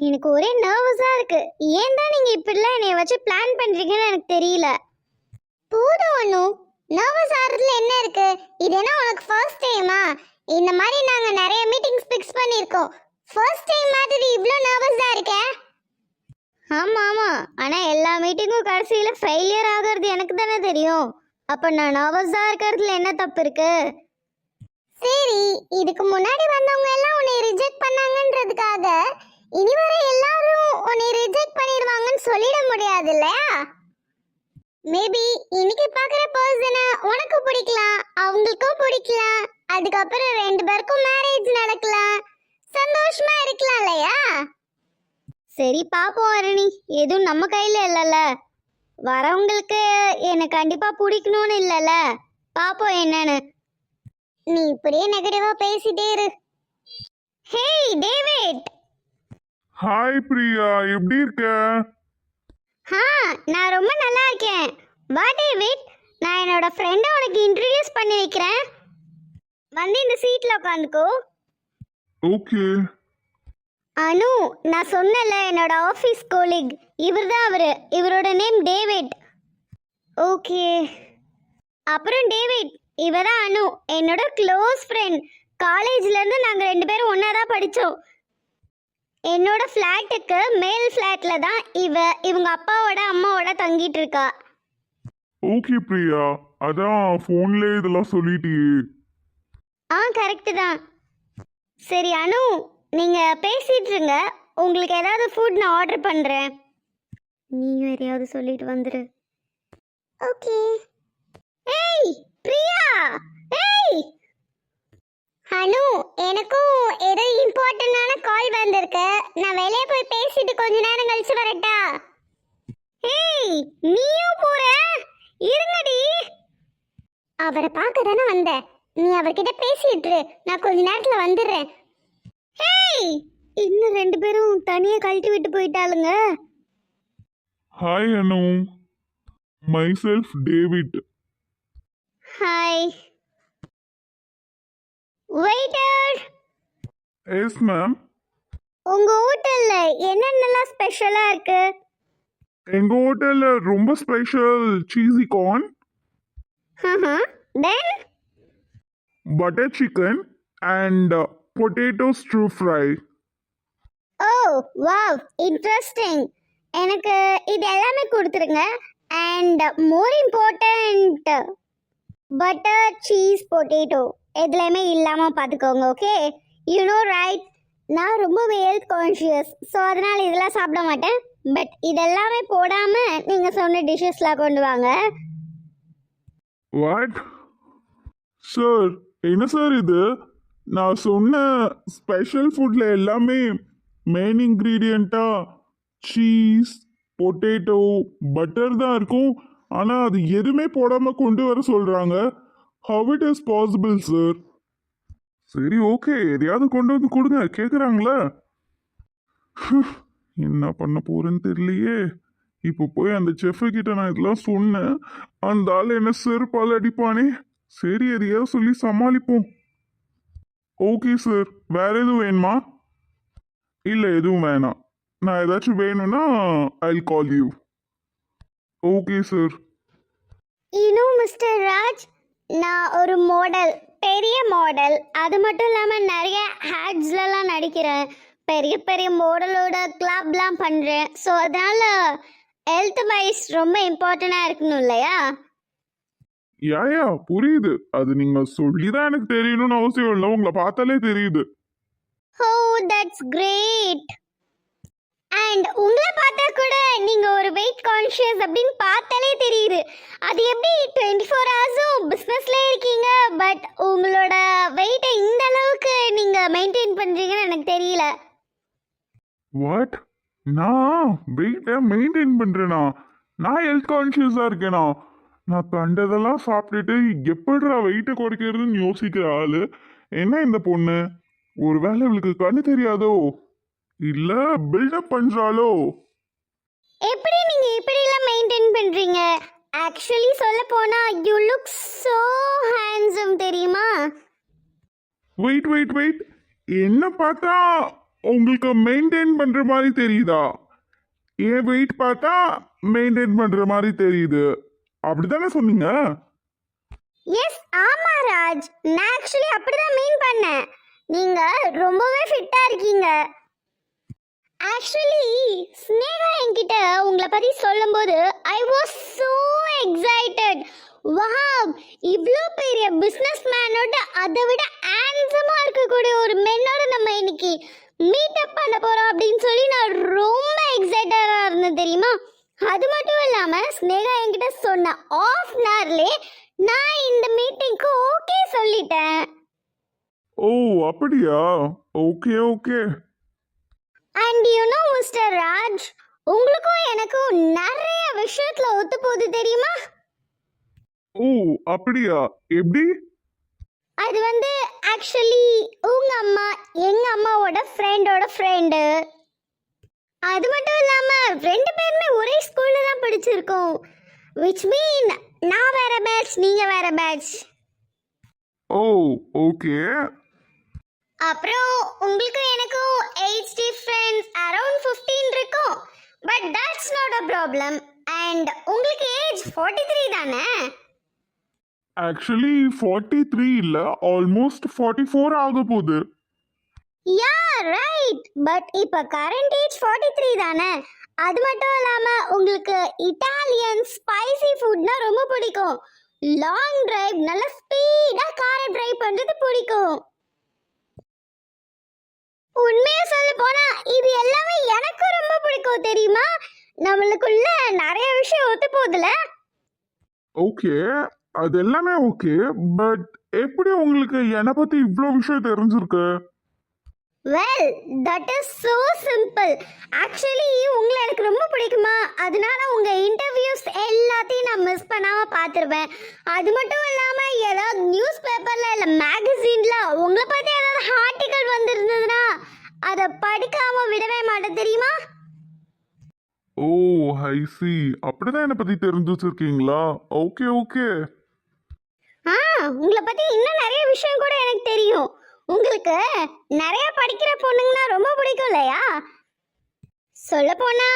எனக்கு ஒரே நர்வஸா இருக்கு. ஏன் தான் நீங்க இப்படிலாம் என்னைய வச்சு பிளான் பண்றீங்கன்னு எனக்கு தெரியல. போதும் ஒன்று நர்வஸ் ஆகிறதுல என்ன இருக்கு? இது என்ன உனக்கு ஃபர்ஸ்ட் டைமா இந்த மாதிரி நாங்க நிறைய மீட்டிங்ஸ் ஃபிக்ஸ் பண்ணியிருக்கோம். ஃபர்ஸ்ட் டைம் மாதிரி இவ்வளோ நர்வஸா இருக்க? ஆமா ஆமா. ஆனா எல்லா மீட்டிங்கும் கடைசியில ஃபெயிலியர் ஆகிறது எனக்கு தானே தெரியும். அப்ப நான் நர்வஸா இருக்கிறதுல என்ன தப்பு இருக்கு? சரி இதுக்கு முன்னாடி வந்தவங்க எல்லாம் உன்னை ரிஜெக்ட் பண்ணாங்கன்றதுக்காக இனி வர எல்லாரும் உன்னை ரிஜெக்ட் பண்ணிடுவாங்கன்னு சொல்லிட முடியாது இல்லையா? மேபி இன்னைக்கு பார்க்குற பர்சனை உனக்கு பிடிக்கலாம் அவங்களுக்கும் பிடிக்கலாம் அதுக்கப்புறம் ரெண்டு பேருக்கும் மேரேஜ் நடக்கலாம். சந்தோஷமா இருக்கலாம் இல்லையா? சரி பாப்போம் அரணி. எதுவும் நம்ம கையில இல்லைல்ல. வரவங்களுக்கு என்னை கண்டிப்பா பிடிக்கணும்னு இல்லைல்ல. பாப்போம் என்னன்னு. நீ இப்படியே நெகட்டிவா பேசிட்டே இரு. ஹேய் டேவிட் ஹாய் பிரியா எப்படி இருக்க? ஆ நான் ரொம்ப நல்லா இருக்கேன். வா டேவிட் நான் என்னோட ஃப்ரெண்டை உனக்கு இன்ட்ரடியூஸ் பண்ணி வைக்கிறேன். வந்து இந்த சீட்டில் உட்காந்துக்கோ. ஓகே அனு நான் சொன்னல என்னோட ஆஃபீஸ் கோலிக் இவர் தான் அவர். இவரோட நேம் டேவிட் ஓகே அப்புறம் டேவிட் இவ தான் அனு. என்னோட க்ளோஸ் ஃப்ரெண்ட் காலேஜ்லேருந்து நாங்கள் ரெண்டு பேரும் ஒன்றா தான் படித்தோம் என்னோட ஃப்ளாட்டுக்கு மேல் ஃப்ளாட்டில் தான் இவ இவங்க அப்பாவோட அம்மாவோட தங்கிட்டு இருக்கா. ஓகே பிரியா. அதான் ஃபோன்ல இதெல்லாம் சொல்லிட்டியே. ஆ கரெக்டு தான். சரி அனு நீங்கள் பேசிட்டு இருங்க. உங்களுக்கு ஏதாவது ஃபுட் நான் ஆர்டர் பண்ணுறேன் நீயும் எதையாவது சொல்லிட்டு வந்துரு. ஓகே ஏய் பிரியா! ஏய்! அனு எனக்கும் ஏதோ இம்பார்ட்டன்டான கால் வந்திருக்கு. நான் வெளியே போய் பேசிட்டு கொஞ்ச நேரம் கழிச்சு வரட்டா? ஏய் நீயும் போற? இருங்கடி. அவரை பார்க்க தானே வந்த. நீ அவர்கிட்ட பேசிட்டு. நான் கொஞ்ச நேரத்துல வந்துடுறேன். ஹேய் இன்னும் ரெண்டு பேரும் தனியா கழட்டி விட்டு போயிட்டாளுங்க. Hi Anu. Myself David hi waiter yes ma'am உங்க ஹோட்டல்ல என்னென்னலாம் ஸ்பெஷலா இருக்கு? எங்க ஹோட்டல்ல ரொம்ப special cheesy corn then butter chicken and potato straw fry oh wow interesting எனக்கு இது எல்லாமே கொடுத்துருங்க. And more important butter cheese potato எதுலையுமே இல்லாமல் பார்த்துக்கோங்க ஓகே யூ நோ ரைட் நான் ரொம்பவே ஹெல்த் கான்ஷியஸ் ஸோ அதனால் இதெல்லாம் சாப்பிட மாட்டேன். பட் இதெல்லாமே போடாமல் நீங்கள் சொன்ன டிஷ்ஷஸ்லாம் கொண்டு வாங்க. வாட் சார் என்ன சார் இது? நான் சொன்ன ஸ்பெஷல் ஃபுட்டில் எல்லாமே மெயின் இன்க்ரீடியண்ட்டாக சீஸ் பொட்டேட்டோ பட்டர் தான் இருக்கும். ஆனால் அது எதுவுமே போடாமல் கொண்டு வர சொல்கிறாங்க how it is possible sir சரி ஓகே எதையாவது கொண்டு வந்து கொடுங்க. கேட்குறாங்களா என்ன பண்ண போறேன்னு தெரியலையே. இப்போ போய் அந்த செஃப் கிட்ட நான் இதெல்லாம் சொன்னேன். அந்த ஆள் என்ன செருப்பால் அடிப்பானே? சரி எதையாவது சொல்லி சமாளிப்போம். ஓகே சார் வேற எதுவும் வேணுமா? இல்லை எதுவும் வேணாம். நான் ஏதாச்சும் வேணும்னா I call you okay sir mister Raj நான் ஒரு மாடல் பெரிய மாடல் அது மட்டும் இல்லாமல் நிறைய ஹேட்ஸ்லலாம் நடிக்கிறேன். பெரிய பெரிய மாடலோட கிளப்லாம் பண்ணுறேன் ஸோ அதனால் ஹெல்த் வைஸ் ரொம்ப இம்பார்ட்டண்ட்டாக இருக்கணும் இல்லையா? யாயா புரியுது. அது நீங்க சொல்லி தான் எனக்கு தெரியணும்னு அவசியம் இல்லை. உங்களை பார்த்தாலே தெரியுது. ஓ தட்ஸ் கிரேட் அண்ட் உங்களை பார்த்தா கூட நீங்கள் ஒரு வெயிட் கான்ஷியஸ் அப்படின்னு பார்த்தாலே தெரியுது. அது எப்படி டுவெண்ட்டி ஃபோர் ஹவர்ஸும் பிஸ்னஸ்லேயே இருக்கீங்க? பட் உங்களோட வெயிட்டை இந்த அளவுக்கு நீங்கள் மெயின்டைன் பண்ணுறீங்கன்னு எனக்கு தெரியல. வாட் நான் வெயிட்டை மெயின்டைன் பண்ணுறேனா நான் ஹெல்த் கான்ஷியஸாக இருக்கேனா? நான் கண்டதெல்லாம் சாப்பிட்டுட்டு எப்படிடா வெயிட்டை குறைக்கிறதுன்னு யோசிக்கிற ஆள்? என்ன இந்த பொண்ணு? ஒருவேளை இவளுக்கு கண்ணு தெரியாதோ? இல்ல பில்டப் பண்றாளோ? எப்படி நீங்கள் இப்படிலாம் மெயின்டைன் பண்ணுறீங்க ஆக்சுவலி சொல்ல போனால் யூ லுக் ஸோ ஹேண்ட்ஸம் தெரியுமா? வெயிட் வெயிட் வெயிட் என்ன பார்த்தா உங்களுக்கு மெயின்டைன் பண்ற மாதிரி தெரியுதா? என் வெயிட் பார்த்தா மெயின்டைன் பண்ற மாதிரி தெரியுது? அப்படிதானே சொன்னீங்க? எஸ் ஆமா ராஜ். நான் ஆக்சுவலி அப்படிதான் மீன் பண்ணேன். நீங்க ரொம்பவே ஃபிட்டா இருக்கீங்க. ஆக்சுவலி ஸ்னேகா என்கிட்ட உங்களை பற்றி சொல்லும்போது I was so excited wow இவ்வளோ பெரிய பிஸ்னஸ் மேனோட அதை விட ஹேண்ட்ஸமா இருக்கக்கூடிய ஒரு மென்னோட நம்ம இன்னைக்கு மீட் அப் பண்ண போகிறோம் அப்படின்னு சொல்லி நான் ரொம்ப எக்ஸைட்டடாக இருந்தேன் தெரியுமா? அது மட்டும் இல்லாமல் ஸ்னேகா என்கிட்ட சொன்ன ஆஃப் ஹவர்லே நான் இந்த மீட்டிங்க்கு ஓகே சொல்லிட்டேன். ஓ அப்படியா? Okay okay and you know mister Raj உங்களுக்கும் எனக்கும் நிறைய விஷயத்துல ஒத்து போகுது தெரியுமா? ஓ அப்படியா? எப்படி? அது வந்து ஆக்சுவலி உங்க அம்மா எங்க அம்மாவோட ஃப்ரெண்டோட ஃப்ரெண்டு அது மட்டும் இல்லாம ரெண்டு பேருமே ஒரே ஸ்கூல்ல தான் படிச்சிருக்கோம். விச் மீன் நான் வேற பேட்ச் நீங்க வேற பேட்ச் ஓ ஓகே அப்புறம் உங்களுக்கு எனக்கும் ஏஜ் டிஃப்ரென்ஸ் அரௌண்ட் ஃபிஃப்டீன் இருக்கும். But that's not a problem and உங்களுக்கு ஏஜ் ஃபார்ட்டி த்ரீ தானே? ஆக்சுவலி ஃபார்ட்டி த்ரீ இல்லை. ஆல்மோஸ்ட் ஃபார்ட்டி ஃபோர் ஆக போகுது. யா ரைட் பட் இப்போ கரண்ட் ஏஜ் ஃபார்ட்டி த்ரீ தானே? அது மட்டும் இல்லாமல் உங்களுக்கு இட்டாலியன் ஸ்பைசி ஃபுட்னா ரொம்ப பிடிக்கும். லாங் டிரைவ் நல்ல ஸ்பீடாக காரை டிரைவ் பண்ணுறது பிடிக்கும். உண்மையா சொல்ல போனா இது எல்லாமே எனக்கும் ரொம்ப பிடிக்கும் தெரியுமா? நம்மளுக்குள்ள நிறைய விஷயம் ஒத்து போகுதுல? ஓகே அது எல்லாமே ஓகே பட் எப்படி உங்களுக்கு என்னை பற்றி இவ்வளோ விஷயம் தெரிஞ்சிருக்கு? Well that is so simple actually உங்களை எனக்கு ரொம்ப பிடிக்குமா? அதனால உங்க இன்டர்வியூஸ் எல்லாத்தையும் நான் மிஸ் பண்ணாம பார்த்துருவேன். அது மட்டும் இல்லாம ஏதாவது நியூஸ் பேப்பர்ல இல்ல மேகசின்ல உங்களை பத்தி ஏதாவது அதை படிக்காம விடவே மாட்டேன் தெரியுமா? ஓ ஐ சி அப்படிதான் என்னை பற்றி தெரிஞ்சு வச்சிருக்கீங்களா ஓகே ஓகே ஆ உங்களை பத்தி இன்னும் நிறைய விஷயம் கூட எனக்கு தெரியும். உங்களுக்கு நிறைய படிக்கிற பொண்ணுங்கன்னா ரொம்ப பிடிக்கும் இல்லையா? சொல்ல போனா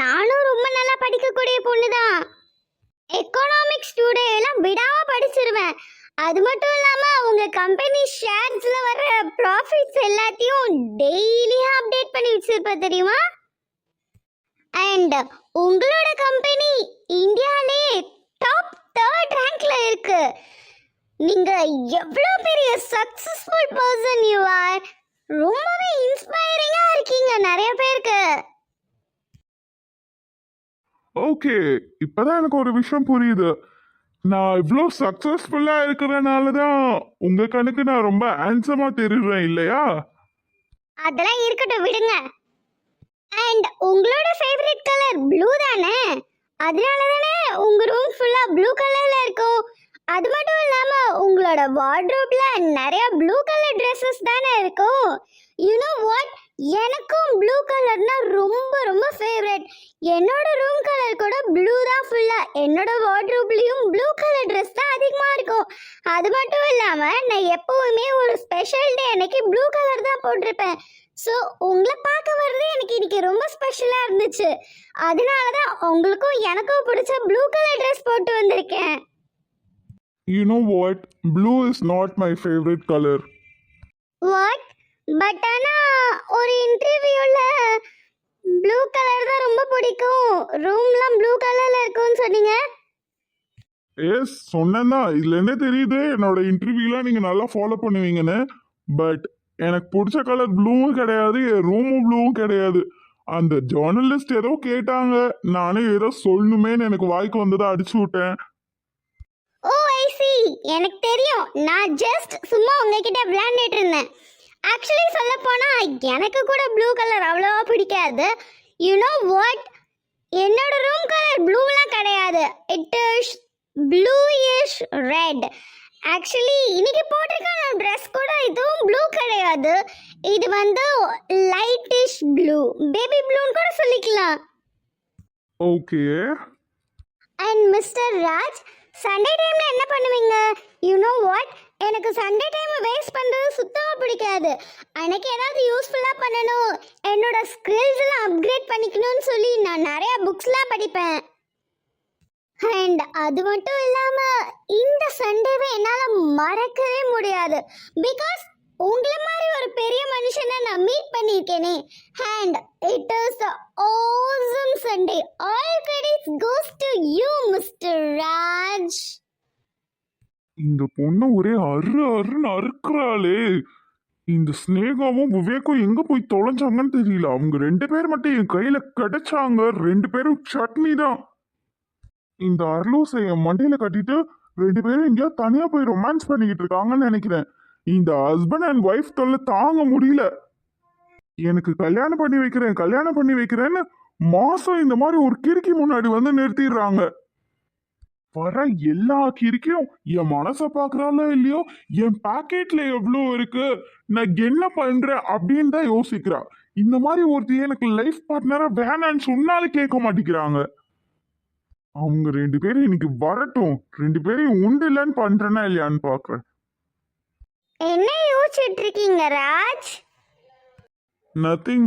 நானும் ரொம்ப நல்லா படிக்கக்கூடிய பொண்ணு தான் எக்கனாமிக்ஸ் ஸ்டூடெண்ட் எல்லாம் விடாம படிச்சிருவேன். அது மட்டும் இல்லாமல் அவங்க கம்பெனி ஷேர்ஸில் வர ப்ராஃபிட்ஸ் எல்லாத்தையும் டெய்லி அப்டேட் பண்ணி வச்சிருப்பேன் தெரியுமா? அண்ட் உங்களோட கம்பெனி இந்தியாலே டாப் தேர்ட் ரேங்க்ல இருக்கு. நீங்க எவ்வளோ பெரிய சக்சஸ்ஃபுல் பர்சன் யூ ஆர் ரொம்பவே இன்ஸ்பைரிங்கா இருக்கீங்க நிறைய பேருக்கு. ஓகே இப்பதான் எனக்கு ஒரு விஷயம் புரியுது. நான் இவ்வளோ சக்ஸஸ்ஃபுல்லாக இருக்கிறனால தான் உங்கள் கணக்கு நான் ரொம்ப ஹேண்ட்ஸமாக தெரியுறேன் இல்லையா? அதெல்லாம் இருக்கட்டும் விடுங்க. அண்ட் உங்களோட ஃபேவரட் கலர் ப்ளூ தானே? அதனால தானே உங்கள் ரூம் ஃபுல்லாக ப்ளூ கலரில் இருக்கும். அது மட்டும் இல்லாமல் உங்களோட வார்ட்ரோப்ல நிறைய ப்ளூ கலர் ட்ரெஸ்ஸஸ் தானே இருக்கும். யூ நோ வாட் எனக்கும் ப்ளூ கலர்னா ரொம்ப ரொம்ப ஃபேவரட் என்னோட ரூம் கலர் கூட ப்ளூ தான் ஃபுல்லா என்னோட வார்ட்ரோப்லயும் ப்ளூ கலர் ட்ரெஸ் தான் அதிகமா இருக்கும். அது மட்டும் இல்லாம நான் எப்பவுமே ஒரு ஸ்பெஷல் டே அன்னைக்கு ப்ளூ கலர் தான் போட்டிருப்பேன். ஸோ உங்களை பார்க்க வர்றது எனக்கு இன்னைக்கு ரொம்ப ஸ்பெஷலாக இருந்துச்சு. அதனால தான் உங்களுக்கும் எனக்கும் பிடிச்ச ப்ளூ கலர் ட்ரெஸ் போட்டு வந்திருக்கேன். You know what blue is not my favourite colour what but ஆனால் ஒரு இன்டர்வியூவில் ப்ளூ கலர் தான் ரொம்ப பிடிக்கும். ரூம்லாம் ப்ளூ கலரில் இருக்கும்னு சொன்னீங்க? எஸ் சொன்னேன்னா இதுலேருந்தே தெரியுது என்னோட இன்டர்வியூலாம் நீங்கள் நல்லா ஃபாலோ பண்ணுவீங்கன்னு. பட் எனக்கு பிடிச்ச கலர் ப்ளூவும் கிடையாது என் ரூமும் ப்ளூவும் கிடையாது. அந்த ஜேர்னலிஸ்ட் ஏதோ கேட்டாங்க. நானே ஏதோ சொல்லணுமேன்னு எனக்கு வாய்க்கு வந்ததை அடிச்சு விட்டேன். ஓ ஐ சி எனக்கு தெரியும். நான் ஜஸ்ட் சும்மா உங்ககிட்ட விளையாண்டுட்டு இருந்தேன். ஆக்சுவலி சொல்ல போனா எனக்கு கூட ப்ளூ கலர் அவ்வளோவா பிடிக்காது. யூ நோ வாட் என்னோட ரூம் கலர் ப்ளூலாம் கிடையாது. It is bluish red actually இன்னைக்கு போட்டிருக்க ட்ரெஸ் கூட இதுவும் ப்ளூ கிடையாது. இது வந்து லைட்டிஷ் ப்ளூ பேபி ப்ளூன்னு கூட சொல்லிக்கலாம். Okay and mister Raj Sunday டைம்ல என்ன பண்ணுவீங்க? யூ நோ வாட் எனக்கு சண்டே டைம் வேஸ்ட் பண்ணுறது சுத்தமாக பிடிக்காது. எனக்கு ஏதாவது யூஸ்ஃபுல்லாக பண்ணணும். என்னோட ஸ்கில்ஸ்லாம் அப்கிரேட் பண்ணிக்கணும்னு சொல்லி நான் நிறையா புக்ஸ்லாம் படிப்பேன். அண்ட் அது மட்டும் இல்லாமல் இந்த சண்டேவை என்னால் மறக்கவே முடியாது. பிகாஸ் உங்களை மாதிரி ஒரு பெரிய மனுஷனை நான் meet பண்ணியிருக்கேனே. And it is awesome Sunday all credits goes to you mister Raj இந்த பொண்ணு ஒரே அரு அருன்னு அறுக்குறாளே. இந்த ஸ்னேகாவும் விவேக்கும் எங்க போய் தொலைஞ்சாங்கன்னு தெரியல. அவங்க ரெண்டு பேர் மட்டும் என் கையில கிடைச்சாங்க. ரெண்டு பேரும் சட்னி தான். இந்த அர்லூசை என் மண்டையில கட்டிட்டு ரெண்டு பேரும் எங்கேயோ தனியா போய் ரொமான்ஸ் பண்ணிக்கிட்டு இருக்காங்கன்னு நினைக்கிறேன். இந்த ஹஸ்பண்ட் அண்ட் ஒய்ஃப் தொல்லை தாங்க முடியல. எனக்கு கல்யாணம் பண்ணி வைக்கிறேன் கல்யாணம் பண்ணி வைக்கிறேன்னு மாசம் இந்த மாதிரி ஒரு கிறுக்கி முன்னாடி வந்து நிறுத்திடுறாங்க. வர எல்லா கிறுக்கியும் என் மனசை பார்க்கறாளோ இல்லையோ? என் பாக்கெட்ல எவ்வளோ இருக்கு? நான் என்ன பண்றேன் அப்படின்னு தான் யோசிக்கிறா. இந்த மாதிரி ஒருத்தி எனக்கு லைஃப் பார்ட்னரா வேணான்னு சொன்னாலும் கேட்க மாட்டேங்கிறாங்க. அவங்க ரெண்டு பேரும் இன்னைக்கு வரட்டும். ரெண்டு பேரையும் உண்டு இல்லைன்னு பண்றேனா இல்லையான்னு பாக்குறேன் என்ன யோசிச்சுட்டு இருக்கீங்க ராஜ்? நத்திங்